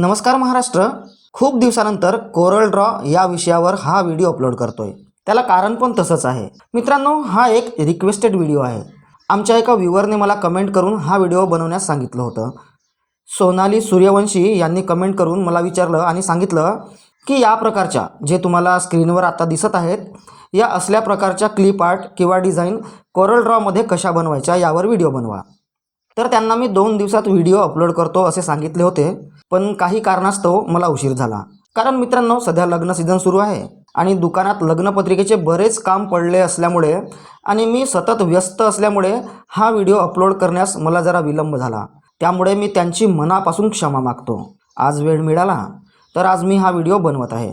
नमस्कार महाराष्ट्र. खूप दिवसानंतर कोरल ड्रॉ या विषयावर हा व्हिडिओ अपलोड करतोय. त्याला कारण पण तसंच आहे. मित्रांनो हा एक रिक्वेस्टेड व्हिडिओ आहे. आमच्या एका व्ह्युअरने मला कमेंट करून हा व्हिडिओ बनवण्यास सांगितलं होतं. सोनाली सूर्यवंशी यांनी कमेंट करून मला विचारलं आणि सांगितलं की या प्रकारच्या जे तुम्हाला स्क्रीनवर आता दिसत आहेत या असल्या प्रकारच्या क्लिप आर्ट किंवा डिझाईन कोरल ड्रॉमध्ये कशा बनवायच्या यावर व्हिडिओ बनवा. तर त्यांना मी दोन दिवसात व्हिडिओ अपलोड करतो असे सांगितले होते पण काही कारणास्तव मला उशीर झाला. कारण मित्रांनो सध्या लग्न सीझन सुरू आहे आणि दुकानात लग्नपत्रिकेचे बरेच काम पडले असल्यामुळे आणि मी सतत व्यस्त असल्यामुळे हा व्हिडिओ अपलोड करण्यास मला जरा विलंब झाला. त्यामुळे मी त्यांची मनापासून क्षमा मागतो. आज वेळ मिळाला तर आज मी हा व्हिडिओ बनवत आहे.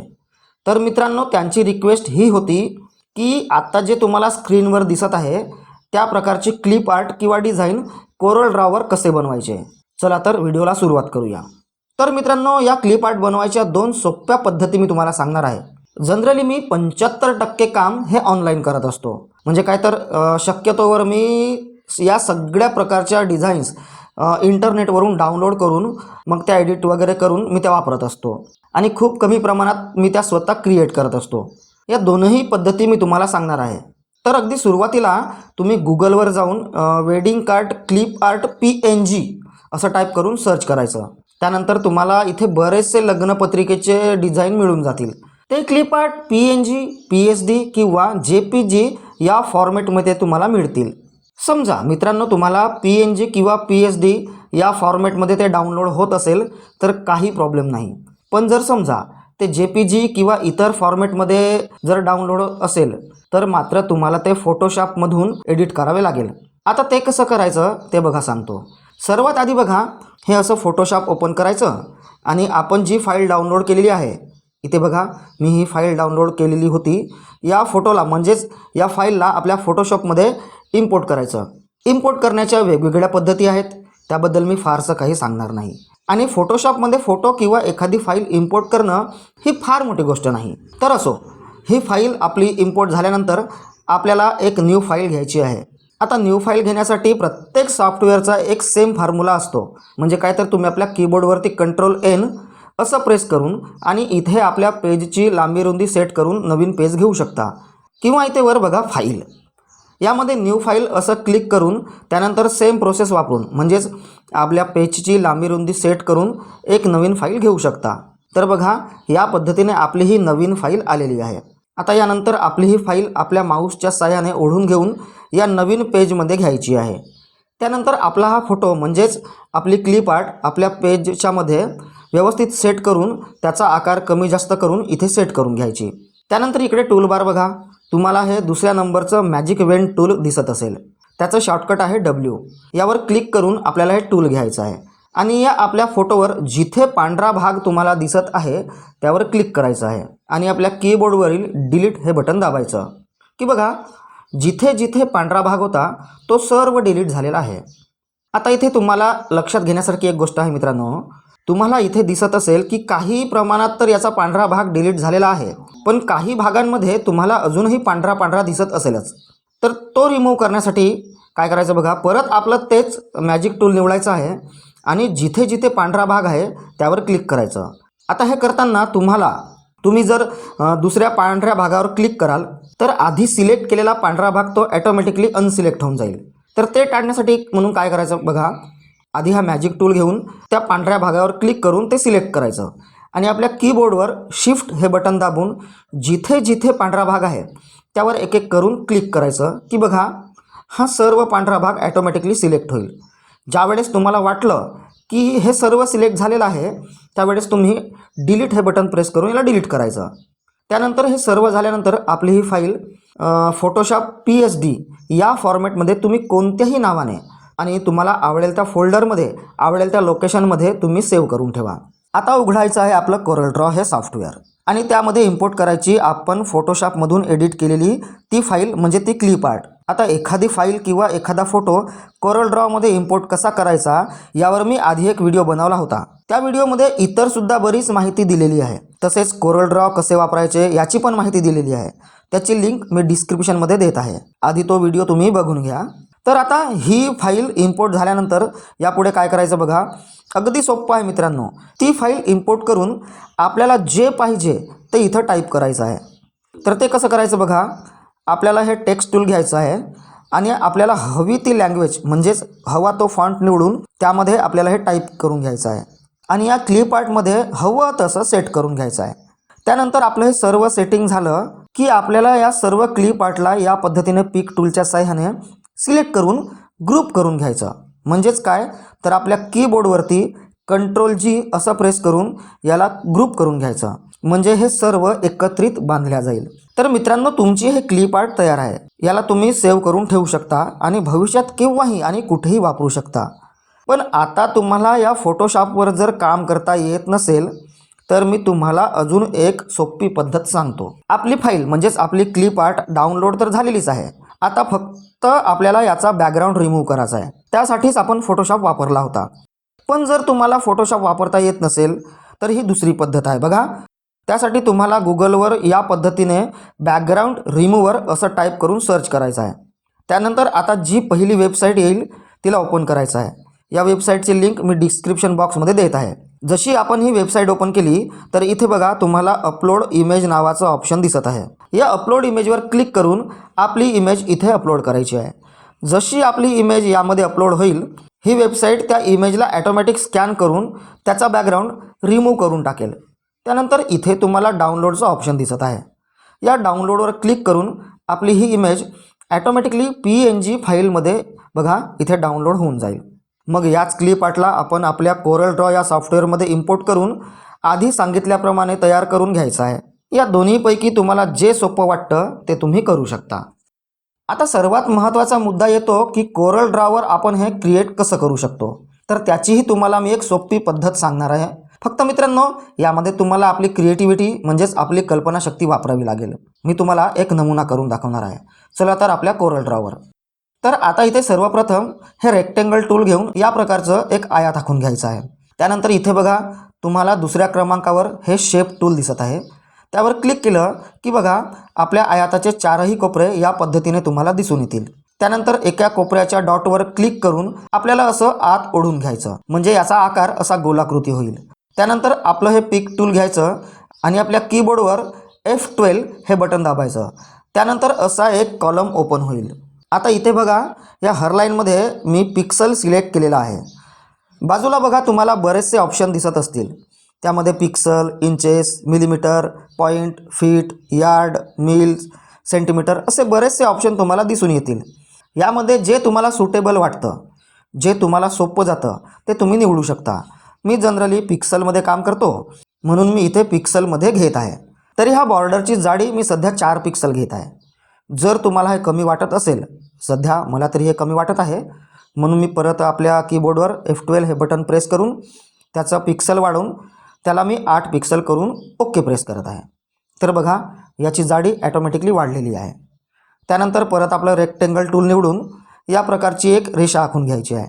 तर मित्रांनो त्यांची रिक्वेस्ट ही होती की आत्ता जे तुम्हाला स्क्रीनवर दिसत आहे त्या प्रकारची क्लिप आर्ट किंवा डिझाईन कोरल ड्रॉवर कसे बनवायचे? चला तर व्हिडिओला सुरुवात करूया. तर मित्रांनो या क्लिप आर्ट बनवायच्या दोन सोप्या पद्धती मी तुम्हाला सांगणार आहे. जनरली मी पंच्याहत्तर टक्के काम हे ऑनलाईन करत असतो. म्हणजे काय तर शक्यतोवर मी या सगळ्या प्रकारच्या डिझाईन्स इंटरनेटवरून डाउनलोड करून मग त्या एडिट वगैरे करून मी त्या वापरत असतो. आणि खूप कमी प्रमाणात मी त्या स्वतः क्रिएट करत असतो. या दोनही पद्धती मी तुम्हाला सांगणार आहे. तर अगदी सुरुवातीला तुम्ही गुगलवर जाऊन wedding card clip art P N G असं टाईप करून सर्च करायचं. त्यानंतर तुम्हाला इथे बरेचसे लग्नपत्रिकेचे डिझाईन मिळून जातील. ते clip art P N G P H D किंवा जे पी जी या फॉर्मॅटमध्ये तुम्हाला मिळतील. समजा मित्रांनो तुम्हाला पी एन जी किंवा पी एच डी या फॉर्मॅटमध्ये ते डाउनलोड होत असेल तर काही प्रॉब्लेम नाही. पण जर समजा ते जे पी जी किंवा इतर फॉर्मॅटमध्ये जर डाउनलोड असेल तर मात्र तुम्हाला ते फोटोशॉपमधून एडिट करावे लागेल. आता ते कसं करायचं ते बघा सांगतो. सर्वात आधी बघा हे असं फोटोशॉप ओपन करायचं आणि आपण जी फाईल डाउनलोड केलेली आहे इथे बघा मी ही फाईल डाउनलोड केलेली होती. या फोटोला म्हणजेच या फाईलला आपल्या फोटोशॉपमध्ये इम्पोर्ट करायचं. इम्पोर्ट करण्याच्या वेगवेगळ्या पद्धती आहेत त्याबद्दल मी फारसं काही सांगणार नाही. आणि फोटोशॉपमध्ये फोटो किंवा एखादी फाईल इम्पोर्ट करणं ही फार मोठी गोष्ट नाही. तर असो ही फाईल आपली इम्पोर्ट झाल्यानंतर आपल्याला एक न्यू फाईल घ्यायची आहे. आता न्यू फाईल घेण्यासाठी प्रत्येक सॉफ्टवेअरचा एक सेम फॉर्म्युला असतो. म्हणजे काय तर तुम्ही आपल्या कीबोर्डवरती कंट्रोल एन असं प्रेस करून आणि इथे आपल्या पेजची लांबी रुंदी सेट करून नवीन पेज घेऊ शकता. किंवा इथे वर बघा फाईल यामध्ये न्यू फाईल असं क्लिक करून त्यानंतर सेम प्रोसेस वापरून म्हणजेच आपल्या पेजची लांबी रुंदी सेट करून एक नवीन फाईल घेऊ शकता. तर बघा या पद्धतीने आपली ही नवीन फाईल आलेली आहे. आता यानंतर आपली ही फाईल आपल्या माऊसच्या साह्याने ओढून घेऊन या नवीन पेजमध्ये घ्यायची आहे. त्यानंतर आपला हा फोटो म्हणजेच आपली क्लिप आर्ट आपल्या पेजच्यामध्ये व्यवस्थित सेट करून त्याचा आकार कमी जास्त करून इथे सेट करून घ्यायची. त्यानंतर इकडे टूलबार बघा. तुम्हाला हे दुसऱ्या नंबरचं मॅजिक वेन टूल दिसत असेल. त्याचं शॉर्टकट आहे डब्ल्यू यावर क्लिक करून आपल्याला हे टूल घ्यायचं आहे. आणि या आपल्या फोटोवर जिथे पांढरा भाग तुम्हाला दिसत आहे त्यावर क्लिक करायचं आहे. आणि आपल्या कीबोर्डवरील डिलीट हे बटन दाबायचं. की बघा जिथे जिथे पांढरा भाग होता तो सर्व डिलीट झालेला आहे. आता इथे तुम्हाला लक्षात घेण्यासारखी एक गोष्ट आहे मित्रांनो. तुम्हाला इथे दिसत असेल की काही प्रमाणात तर याचा पांढरा भाग डिलीट झालेला आहे. पण काही भागांमध्ये तुम्हाला अजूनही पांढरा पांढरा दिसत असेलच. तर तो रिमूव्ह करण्यासाठी काय करायचं बघा परत आपलं तेच मॅजिक टूल निवडायचं आहे आणि जिथे जिथे पांढरा भाग आहे त्यावर क्लिक करायचं. आता हे करताना तुम्हाला तुम्ही जर दुसऱ्या पांढऱ्या भागावर क्लिक कराल तर आधी सिलेक्ट केलेला पांढरा भाग तो ॲटोमॅटिकली अनसिलेक्ट होऊन जाईल. तर ते टाळण्यासाठी म्हणून काय करायचं बघा आधी हा मॅजिक टूल घेऊन त्या पांढऱ्या भागावर क्लिक करून ते सिलेक्ट करायचं. आणि आपल्या कीबोर्डवर शिफ्ट हे बटन दाबून जिथे जिथे पांढरा भाग आहे त्यावर एक एक करून क्लिक करायचं की बघा हा सर्व पांढरा भाग ॲटोमॅटिकली सिलेक्ट होईल. ज्यावेळेस तुम्हाला वाटलं की हे सर्व सिलेक्ट झालेलं आहे त्यावेळेस तुम्ही डिलीट हे बटन प्रेस करून याला डिलीट करायचं. त्यानंतर हे सर्व झाल्यानंतर आपली ही file Photoshop P H D या फॉर्मॅटमध्ये तुम्ही कोणत्याही नावाने आणि तुम्हाला आवडेल त्या फोल्डरमध्ये आवडेल त्या लोकेशनमध्ये तुम्ही सेव्ह करून ठेवा. आता उघडायचं आहे आपलं कोरल ड्रॉ हे सॉफ्टवेअर. आणि त्यामध्ये इम्पोर्ट करायची आपण फोटोशॉपमधून एडिट केलेली ती फाईल म्हणजे ती क्लिप आर्ट आता एखादी फाईल किंवा एखादा फोटो कोरल ड्रॉमध्ये इम्पोर्ट कसा करायचा यावर मी आधी एक व्हिडिओ बनवला होता. त्या व्हिडिओमध्ये इतरसुद्धा बरीच माहिती दिलेली आहे. तसेच कोरल ड्रॉ कसे वापरायचे याची पण माहिती दिलेली आहे. त्याची लिंक मी डिस्क्रिप्शनमध्ये देत आहे. आधी तो व्हिडिओ तुम्ही बघून घ्या. तर आता ही फाईल इम्पोर्ट झाल्यानंतर यापुढे काय करायचं बघा. अगदी सोपं आहे मित्रांनो. ती फाईल इम्पोर्ट करून आपल्याला जे पाहिजे ते इथं टाईप करायचं आहे. तर ते कसं करायचं बघा. आपल्याला हे टेक्स्ट टूल घ्यायचं आहे आणि आपल्याला हवी ती लँग्वेज म्हणजेच हवा तो फॉन्ट निवडून त्यामध्ये आपल्याला हे टाईप करून घ्यायचं आहे. आणि या क्लिप आर्टमध्ये हवं तसं सेट करून घ्यायचं आहे. त्यानंतर आपलं हे सर्व सेटिंग झालं की आपल्याला या सर्व क्लिप आर्टला या पद्धतीने पिक टूलच्या साह्याने सिलेक्ट करून ग्रुप करून घ्यायचा. म्हणजेच काय? तर आपल्या कीबोर्डवरती कंट्रोल जी असं प्रेस करून याला ग्रुप करून घ्यायचा. म्हणजे हे सर्व एकत्रित बांधल्या जाईल. तर मित्रांनो तुमची हे क्लिप आर्ट तयार आहे. याला तुम्ही सेव्ह करून ठेवू शकता आणि भविष्यात केव्हाही आणि कुठेही वापरू शकता. पण आता तुम्हाला या फोटोशॉपवर जर काम करता येत नसेल तर मी तुम्हाला अजून एक सोपी पद्धत सांगतो. आपली फाईल म्हणजेच आपली क्लिप आर्ट डाउनलोड तर झालेलीच आहे. आता फक्त आपल्याला याचा बॅकग्राऊंड रिमूव्ह करायचा आहे. त्यासाठीच आपण फोटोशॉप वापरला होता. पण जर तुम्हाला फोटोशॉप वापरता येत नसेल तर ही दुसरी पद्धत आहे. बघा त्यासाठी तुम्हाला गुगलवर या पद्धतीने बॅकग्राऊंड रिमूवर असं टाईप करून सर्च करायचं आहे. त्यानंतर आता जी पहिली वेबसाईट येईल तिला ओपन करायचं आहे. या वेबसाईटची लिंक मी डिस्क्रिप्शन बॉक्समध्ये देत आहे. जशी आपण ही वेबसाईट ओपन केली तर इथे बघा तुम्हाला अपलोड इमेज नावाचं ऑप्शन दिसत आहे. या अपलोड इमेजवर क्लिक करून आपली इमेज इथे अपलोड करायची आहे. जशी आपली इमेज यामध्ये अपलोड होईल ही वेबसाईट त्या इमेजला ॲटोमॅटिक स्कॅन करून त्याचा बॅकग्राऊंड रिमूव्ह करून टाकेल. त्यानंतर इथे तुम्हाला डाउनलोडचं ऑप्शन दिसत आहे. या डाउनलोडवर क्लिक करून आपली ही image automatically P N G फाईलमध्ये बघा इथे डाउनलोड होऊन जाईल. मग याच क्लिप आटला आपण आपल्या कोरल ड्रॉ या सॉफ्टवेअरमध्ये इम्पोर्ट करून आधी सांगितल्याप्रमाणे तयार करून घ्यायचं आहे. या दोन्हीपैकी तुम्हाला जे सोपं वाटतं ते तुम्ही करू शकता. आता सर्वात महत्त्वाचा मुद्दा येतो की कोरल ड्रॉवर आपण हे क्रिएट कसं करू शकतो? तर त्याचीही तुम्हाला मी एक सोपी पद्धत सांगणार आहे. फक्त मित्रांनो यामध्ये तुम्हाला आपली क्रिएटिव्हिटी म्हणजेच आपली कल्पनाशक्ती वापरावी लागेल. मी तुम्हाला एक नमुना करून दाखवणार आहे. चला तर आपल्या कोरल ड्रॉवर. तर आता इथे सर्वप्रथम हे रेक्टेंगल टूल घेऊन या प्रकारचं एक आयात आखून घ्यायचं आहे. त्यानंतर इथे बघा तुम्हाला दुसऱ्या क्रमांकावर हे शेप टूल दिसत आहे. त्यावर क्लिक केलं की बघा आपल्या आयाताचे चारही कोपरे या पद्धतीने तुम्हाला दिसून येतील. त्यानंतर एका कोपऱ्याच्या डॉटवर क्लिक करून आपल्याला असं आत ओढून घ्यायचं. म्हणजे याचा आकार असा गोलाकृती होईल. त्यानंतर आपलं हे पिक टूल घ्यायचं आणि आपल्या कीबोर्डवर एफ ट्वेल्व हे बटन दाबायचं. त्यानंतर असा एक कॉलम ओपन होईल. आता इथे बघा या हरलाईनमध्ये मी पिक्सल सिलेक्ट केलेला आहे. बाजूला बघा तुम्हाला बरेचसे ऑप्शन दिसत असतील. त्यामध्ये pixel inches millimetre point feet yard mils centimetre असे बरेचसे ऑप्शन तुम्हाला दिसून येतील. यामध्ये जे तुम्हाला सुटेबल वाटतं जे तुम्हाला सोपं जातं ते तुम्ही निवडू शकता. मी जनरली पिक्सलमध्ये काम करतो म्हणून मी इथे पिक्सलमध्ये घेत आहे. तरी ह्या बॉर्डरची जाडी मी सध्या चार पिक्सल घेत आहे. जर तुम्हाला हे कमी वाटत असेल सध्या मला तरी हे कमी वाटत आहे. म्हणून मी परत आपल्या कीबोर्डवर एफ ट्वेल्व हे बटन प्रेस करून त्याचं पिक्सल वाढवून त्याला मी आठ पिक्सल करून ओके प्रेस करत आहे. तर बघा याची जाडी ॲटोमॅटिकली वाढलेली आहे. त्यानंतर परत आपलं रेक्टेंगल टूल निवडून या प्रकारची एक रेषा आखून घ्यायची आहे.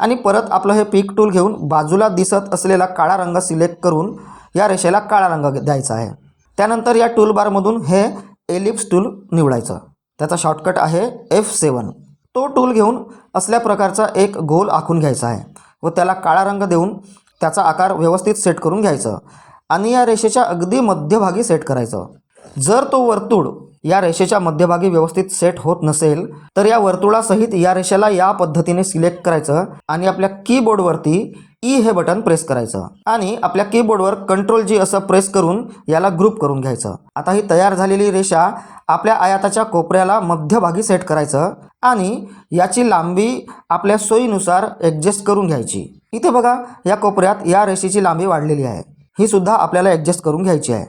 आणि परत आपलं हे पीक टूल घेऊन बाजूला दिसत असलेला काळा रंग सिलेक्ट करून या रेषेला काळा रंग द्यायचा आहे. त्यानंतर या टूलबारमधून हे एलिप्स टूल निवडायचं. त्याचा शॉर्टकट आहे एफ सेवन तो टूल घेऊन असल्या प्रकारचा एक गोल आखून घ्यायचा आहे व त्याला काळा रंग देऊन त्याचा आकार व्यवस्थित सेट करून घ्यायचं आणि या रेषेच्या अगदी मध्यभागी सेट करायचं. जर तो वर्तुळ या रेषेच्या मध्यभागी व्यवस्थित सेट होत नसेल तर या वर्तुळासहित या रेषेला या पद्धतीने सिलेक्ट करायचं आणि आपल्या कीबोर्डवरती ई e हे बटन प्रेस करायचं आणि आपल्या कीबोर्डवर कंट्रोल जी असं प्रेस करून याला ग्रुप करून घ्यायचं. आता ही तयार झालेली रेषा आपल्या आयाताच्या कोपऱ्याला मध्यभागी सेट करायचं आणि याची लांबी आपल्या सोयीनुसार ॲडजस्ट करून घ्यायची. इथे बघा या कोपऱ्यात या रेषेची लांबी वाढलेली आहे. ही सुद्धा आपल्याला ॲडजस्ट करून घ्यायची आहे.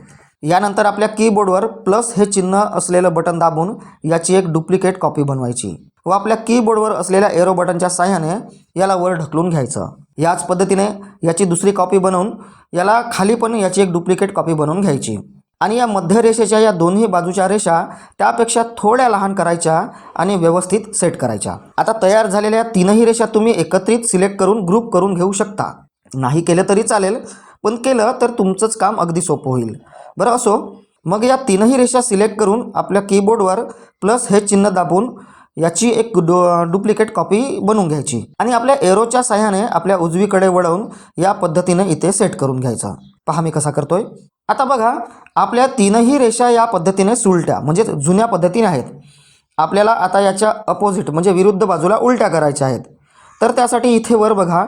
यानंतर आपल्या कीबोर्डवर प्लस हे चिन्ह असलेलं बटन दाबून याची एक डुप्लिकेट कॉपी बनवायची. व आपल्या कीबोर्डवर असलेल्या एरो बटनच्या साह्याने याला वर ढकलून घ्यायचं. याच पद्धतीने याची दुसरी कॉपी बनवून याला खाली पण याची एक डुप्लिकेट कॉपी बनवून घ्यायची. आणि या मध्य रेषेच्या या दोन्ही बाजूच्या रेषा त्यापेक्षा थोड्या लहान करायच्या आणि व्यवस्थित सेट करायच्या. आता तयार झालेल्या तीनही रेषा तुम्ही एकत्रित सिलेक्ट करून ग्रुप करून घेऊ शकता. नाही केलं तरी चालेल पण केलं तर तुमचंच काम अगदी सोपं होईल. बरं असो मग या तीनही रेषा सिलेक्ट करून आपल्या कीबोर्डवर प्लस हे चिन्ह दाबून याची एक डु डुप्लिकेट कॉपी बनवून घ्यायची. आणि आपल्या एरोच्या साह्याने आपल्या उजवीकडे वळवून या पद्धतीने इथे सेट करून घ्यायचा. पहा मी कसा करतोय. आता बघा आपल्या तीनही रेषा या पद्धतीने सुलट्या म्हणजे जुन्या पद्धतीने आहेत. आपल्याला आता याच्या अपोजिट म्हणजे विरुद्ध बाजूला उलट्या करायच्या आहेत. तर त्यासाठी इथे वर बघा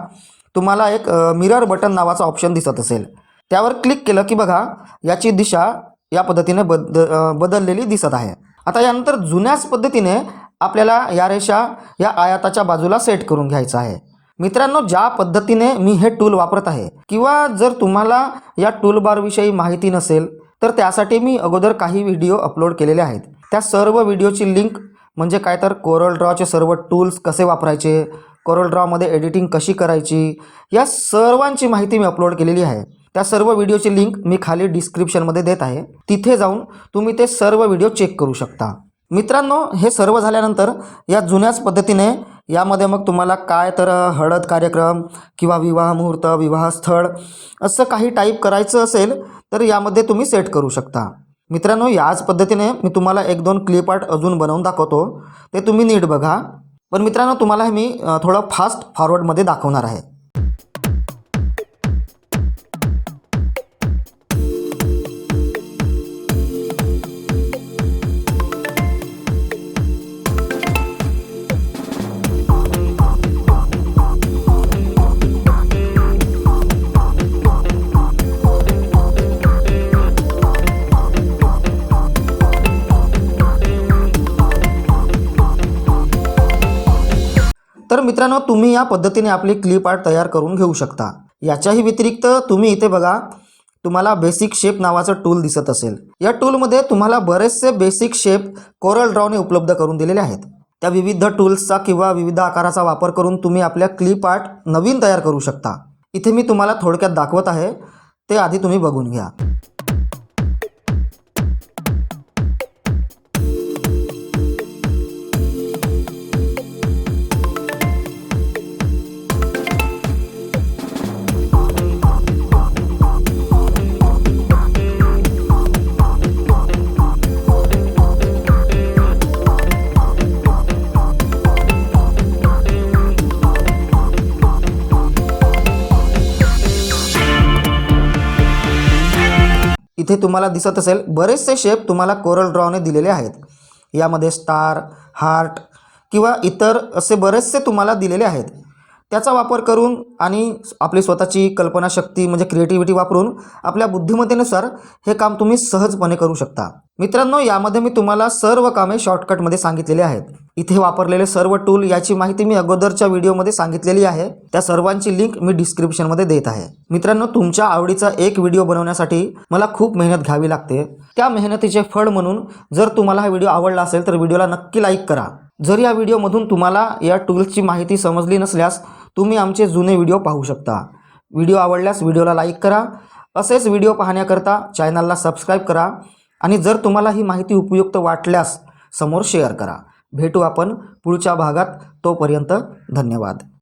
तुम्हाला एक मिरर बटन नावाचा ऑप्शन दिसत असेल. त्यावर क्लिक केलं की बघा याची दिशा या पद्धतीने बद बदललेली दिसत आहे. आता यानंतर जुन्याच पद्धतीने आपल्याला या रेषा या आयाताच्या बाजूला सेट करून घ्यायचं आहे. मित्रांनो ज्या पद्धतीने मी हे टूल वापरत आहे किंवा जर तुम्हाला या टूलबारविषयी माहिती नसेल तर त्यासाठी मी अगोदर काही व्हिडिओ अपलोड केलेले आहेत. त्या सर्व व्हिडिओची लिंक म्हणजे काय तर कोरल ड्रॉचे सर्व टूल्स कसे वापरायचे कोरल ड्रॉमध्ये एडिटिंग कशी करायची या सर्वांची माहिती मी अपलोड केलेली आहे. त्या सर्व व्हिडिओची लिंक मी खाली डिस्क्रिप्शनमध्ये देत आहे. तिथे जाऊन तुम्ही ते सर्व व्हिडिओ चेक करू शकता. मित्रांनो हे सर्व झाल्यानंतर या जुन्याच पद्धतीने यामध्ये मग तुम्हाला काय तर हळद कार्यक्रम किंवा विवाह मुहूर्त विवाहस्थळ असं काही टाईप करायचं असेल तर यामध्ये तुम्ही सेट करू शकता. मित्रांनो याच पद्धतीने मी तुम्हाला एक दोन क्लिप आर्ट अजून बनवून दाखवतो. ते तुम्ही नीट बघा. पण मित्रांनो तुम्हाला हे मी थोडं फास्ट फॉरवर्डमध्ये दाखवणार आहे. मित्रांनो तुम्ही या पद्धतीने आपली क्लिप आर्ट तयार करून घेऊ शकता. याच्याही व्यतिरिक्त तुम्ही इथे बघा तुम्हाला बेसिक शेप नावाचं टूल दिसत असेल. या टूलमध्ये तुम्हाला बरेचसे बेसिक शेप कोरल ड्रॉने उपलब्ध करून दिलेले आहेत. त्या विविध टूल्सचा किंवा विविध आकाराचा वापर करून तुम्ही आपल्या क्लिप आर्ट नवीन तयार करू शकता. इथे मी तुम्हाला थोडक्यात दाखवत आहे. ते आधी तुम्ही बघून घ्या. इथे तुम्हाला दिसत असेल बरेचसे शेप तुम्हाला कोरल ड्रॉने दिलेले आहेत. यामध्ये स्टार हार्ट किंवा इतर असे बरेचसे तुम्हाला दिलेले आहेत. त्याचा वापर करून आणि आपली स्वतःची कल्पनाशक्ती म्हणजे क्रिएटिव्हिटी वापरून आपल्या बुद्धिमत्तेनुसार हे काम तुम्ही सहजपणे करू शकता. मित्रांनो यामध्ये मी तुम्हाला सर्व कामे शॉर्टकटमध्ये सांगितलेली आहेत. इथे वापरलेले सर्व टूल याची माहिती मी अगोदरच्या व्हिडिओमध्ये सांगितलेली आहे. त्या सर्वांची लिंक मी डिस्क्रिप्शनमध्ये देत आहे. मित्रांनो तुमच्या आवडीचा एक व्हिडिओ बनवण्यासाठी मला खूप मेहनत घ्यावी लागते. त्या मेहनतीचे फळ म्हणून जर तुम्हाला हा व्हिडिओ आवडला असेल तर व्हिडिओला नक्की लाईक करा. जर या व्हिडिओमधून तुम्हाला या टूल्सची माहिती समजली नसल्यास तुम्ही आमचे जुने व्हिडिओ पाहू शकता. व्हिडिओ आवडल्यास व्हिडिओला लाईक करा. असेच व्हिडिओ पाहण्याकरता चॅनलला सबस्क्राईब करा आणि जर तुम्हाला ही माहिती उपयुक्त वाटल्यास समोर शेअर करा. भेटू आपण पुढच्या भागात. तोपर्यंत धन्यवाद.